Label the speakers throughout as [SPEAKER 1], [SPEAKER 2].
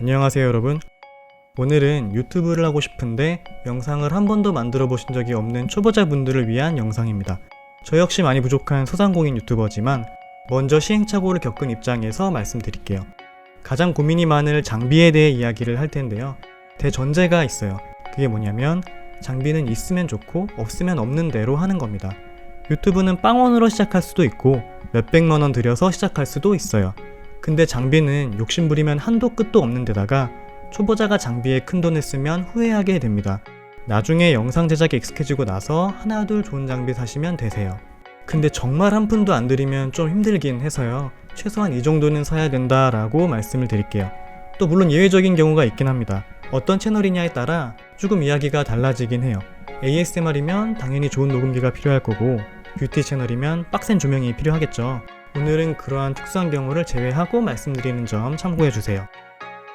[SPEAKER 1] 안녕하세요 여러분. 오늘은 유튜브를 하고 싶은데 영상을 한 번도 만들어 보신 적이 없는 초보자분들을 위한 영상입니다. 저 역시 많이 부족한 소상공인 유튜버지만 먼저 시행착오를 겪은 입장에서 말씀드릴게요. 가장 고민이 많을 장비에 대해 이야기를 할 텐데요. 대전제가 있어요. 그게 뭐냐면 장비는 있으면 좋고 없으면 없는 대로 하는 겁니다. 유튜브는 빵원으로 시작할 수도 있고 몇백만 원 들여서 시작할 수도 있어요 근데 장비는 욕심부리면 한도 끝도 없는 데다가 초보자가 장비에 큰 돈을 쓰면 후회하게 됩니다. 나중에 영상 제작에 익숙해지고 나서 하나 둘 좋은 장비 사시면 되세요. 근데 정말 한 푼도 안 들이면 좀 힘들긴 해서요. 최소한 이 정도는 사야 된다라고 말씀을 드릴게요. 또 물론 예외적인 경우가 있긴 합니다. 어떤 채널이냐에 따라 조금 이야기가 달라지긴 해요. ASMR이면 당연히 좋은 녹음기가 필요할 거고 뷰티 채널이면 빡센 조명이 필요하겠죠. 오늘은 그러한 특수한 경우를 제외하고 말씀드리는 점 참고해 주세요.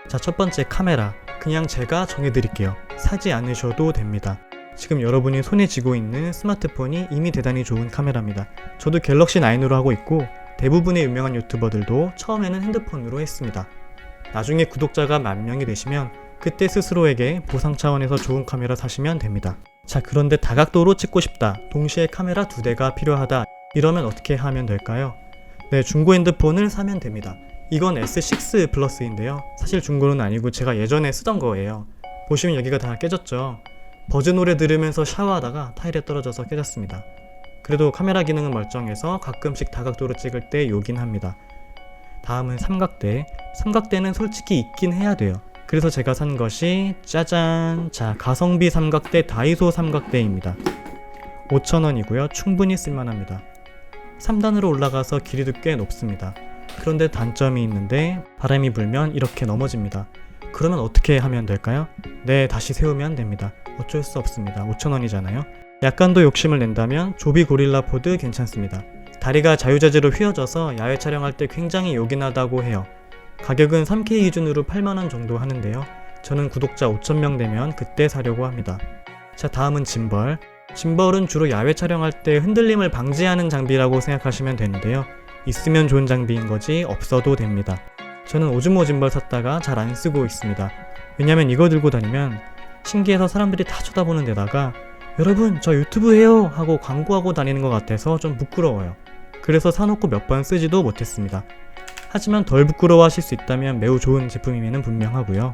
[SPEAKER 1] 자, 첫 번째 카메라. 그냥 제가 정해 드릴게요. 사지 않으셔도 됩니다. 지금 여러분이 손에 쥐고 있는 스마트폰이 이미 대단히 좋은 카메라입니다. 저도 갤럭시 9으로 하고 있고 대부분의 유명한 유튜버들도 처음에는 핸드폰으로 했습니다. 나중에 구독자가 만 명이 되시면 그때 스스로에게 보상 차원에서 좋은 카메라 사시면 됩니다. 자, 그런데 다각도로 찍고 싶다. 동시에 카메라 두 대가 필요하다. 이러면 어떻게 하면 될까요? 네, 중고 핸드폰을 사면 됩니다. 이건 S6 플러스인데요. 사실 중고는 아니고 제가 예전에 쓰던 거예요. 보시면 여기가 다 깨졌죠. 버즈 노래 들으면서 샤워하다가 타일에 떨어져서 깨졌습니다. 그래도 카메라 기능은 멀쩡해서 가끔씩 다각도로 찍을 때 요긴 합니다. 다음은 삼각대. 삼각대는 솔직히 있긴 해야 돼요. 그래서 제가 산 것이 짜잔! 자, 가성비 삼각대 다이소 삼각대입니다. 5,000원이고요. 충분히 쓸만합니다. 3단으로 올라가서 길이도 꽤 높습니다. 그런데 단점이 있는데 바람이 불면 이렇게 넘어집니다. 그러면 어떻게 하면 될까요? 네, 다시 세우면 됩니다. 어쩔 수 없습니다. 5,000원이잖아요. 약간 더 욕심을 낸다면 조비 고릴라 포드 괜찮습니다. 다리가 자유자재로 휘어져서 야외 촬영할 때 굉장히 요긴하다고 해요. 가격은 3K 기준으로 8만원 정도 하는데요. 저는 구독자 5,000명 되면 그때 사려고 합니다. 자, 다음은 짐벌. 짐벌은 주로 야외 촬영할 때 흔들림을 방지하는 장비라고 생각하시면 되는데요. 있으면 좋은 장비인 거지 없어도 됩니다. 저는 오즈모 짐벌 샀다가 잘 안 쓰고 있습니다. 왜냐면 이거 들고 다니면 신기해서 사람들이 다 쳐다보는 데다가 여러분 저 유튜브 해요 하고 광고하고 다니는 것 같아서 좀 부끄러워요. 그래서 사놓고 몇 번 쓰지도 못했습니다. 하지만 덜 부끄러워하실 수 있다면 매우 좋은 제품임에는 분명하고요.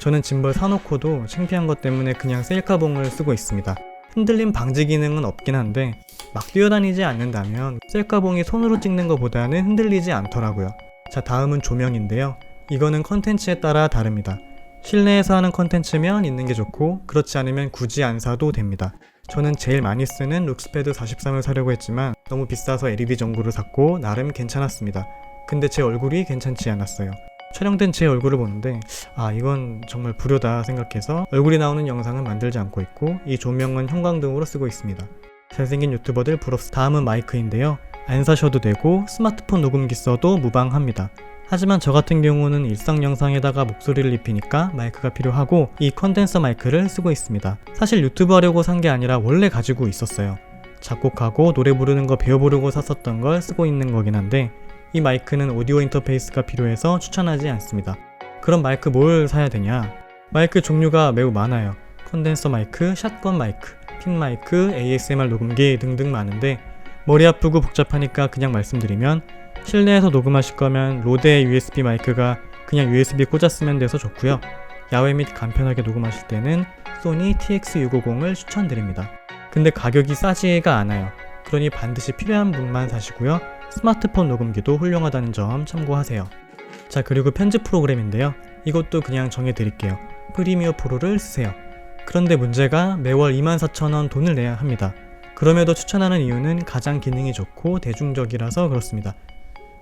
[SPEAKER 1] 저는 짐벌 사놓고도 창피한 것 때문에 그냥 셀카봉을 쓰고 있습니다. 흔들림 방지 기능은 없긴 한데 막 뛰어다니지 않는다면 셀카봉이 손으로 찍는 것보다는 흔들리지 않더라고요. 자 다음은 조명인데요. 이거는 컨텐츠에 따라 다릅니다. 실내에서 하는 컨텐츠면 있는 게 좋고 그렇지 않으면 굳이 안 사도 됩니다. 저는 제일 많이 쓰는 룩스패드 43을 사려고 했지만 너무 비싸서 LED 전구를 샀고 나름 괜찮았습니다. 근데 제 얼굴이 괜찮지 않았어요. 촬영된 제 얼굴을 보는데 아 이건 정말 불효다 생각해서 얼굴이 나오는 영상은 만들지 않고 있고 이 조명은 형광등으로 쓰고 있습니다. 잘생긴 유튜버들 부럽스 다음은 마이크인데요. 안 사셔도 되고 스마트폰 녹음기 써도 무방합니다. 하지만 저 같은 경우는 일상 영상에다가 목소리를 입히니까 마이크가 필요하고 이 컨덴서 마이크를 쓰고 있습니다. 사실 유튜브 하려고 산 게 아니라 원래 가지고 있었어요. 작곡하고 노래 부르는 거 배워보려고 샀었던 걸 쓰고 있는 거긴 한데 이 마이크는 오디오 인터페이스가 필요해서 추천하지 않습니다. 그럼 마이크 뭘 사야 되냐? 마이크 종류가 매우 많아요. 컨덴서 마이크, 샷건 마이크, 핀 마이크, ASMR 녹음기 등등 많은데 머리 아프고 복잡하니까 그냥 말씀드리면 실내에서 녹음하실 거면 로데 USB 마이크가 그냥 USB 꽂아 쓰면 돼서 좋고요. 야외 및 간편하게 녹음하실 때는 소니 TX650을 추천드립니다. 근데 가격이 싸지가 않아요. 그러니 반드시 필요한 분만 사시고요. 스마트폰 녹음기도 훌륭하다는 점 참고하세요. 자, 그리고 편집 프로그램인데요. 이것도 그냥 정해드릴게요. 프리미어 프로를 쓰세요. 그런데 문제가 매월 24,000원 돈을 내야 합니다. 그럼에도 추천하는 이유는 가장 기능이 좋고 대중적이라서 그렇습니다.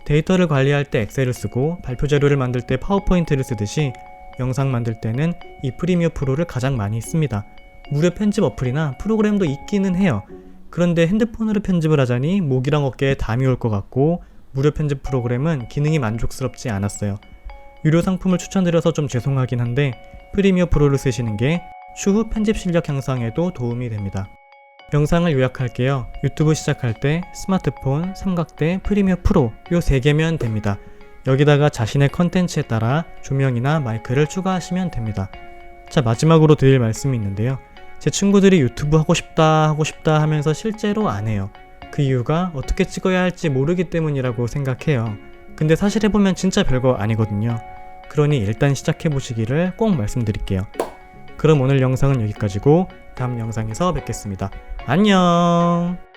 [SPEAKER 1] 데이터를 관리할 때 엑셀을 쓰고 발표 자료를 만들 때 파워포인트를 쓰듯이 영상 만들 때는 이 프리미어 프로를 가장 많이 씁니다. 무료 편집 어플이나 프로그램도 있기는 해요. 그런데 핸드폰으로 편집을 하자니 목이랑 어깨에 담이 올 것 같고 무료 편집 프로그램은 기능이 만족스럽지 않았어요. 유료 상품을 추천드려서 좀 죄송하긴 한데 프리미어 프로를 쓰시는 게 추후 편집 실력 향상에도 도움이 됩니다. 영상을 요약할게요. 유튜브 시작할 때 스마트폰, 삼각대, 프리미어 프로 요 세 개면 됩니다. 여기다가 자신의 컨텐츠에 따라 조명이나 마이크를 추가하시면 됩니다. 자, 마지막으로 드릴 말씀이 있는데요. 제 친구들이 유튜브 하고 싶다, 하고 싶다 하면서 실제로 안 해요. 그 이유가 어떻게 찍어야 할지 모르기 때문이라고 생각해요. 근데 사실 해보면 진짜 별거 아니거든요. 그러니 일단 시작해보시기를 꼭 말씀드릴게요. 그럼 오늘 영상은 여기까지고 다음 영상에서 뵙겠습니다. 안녕!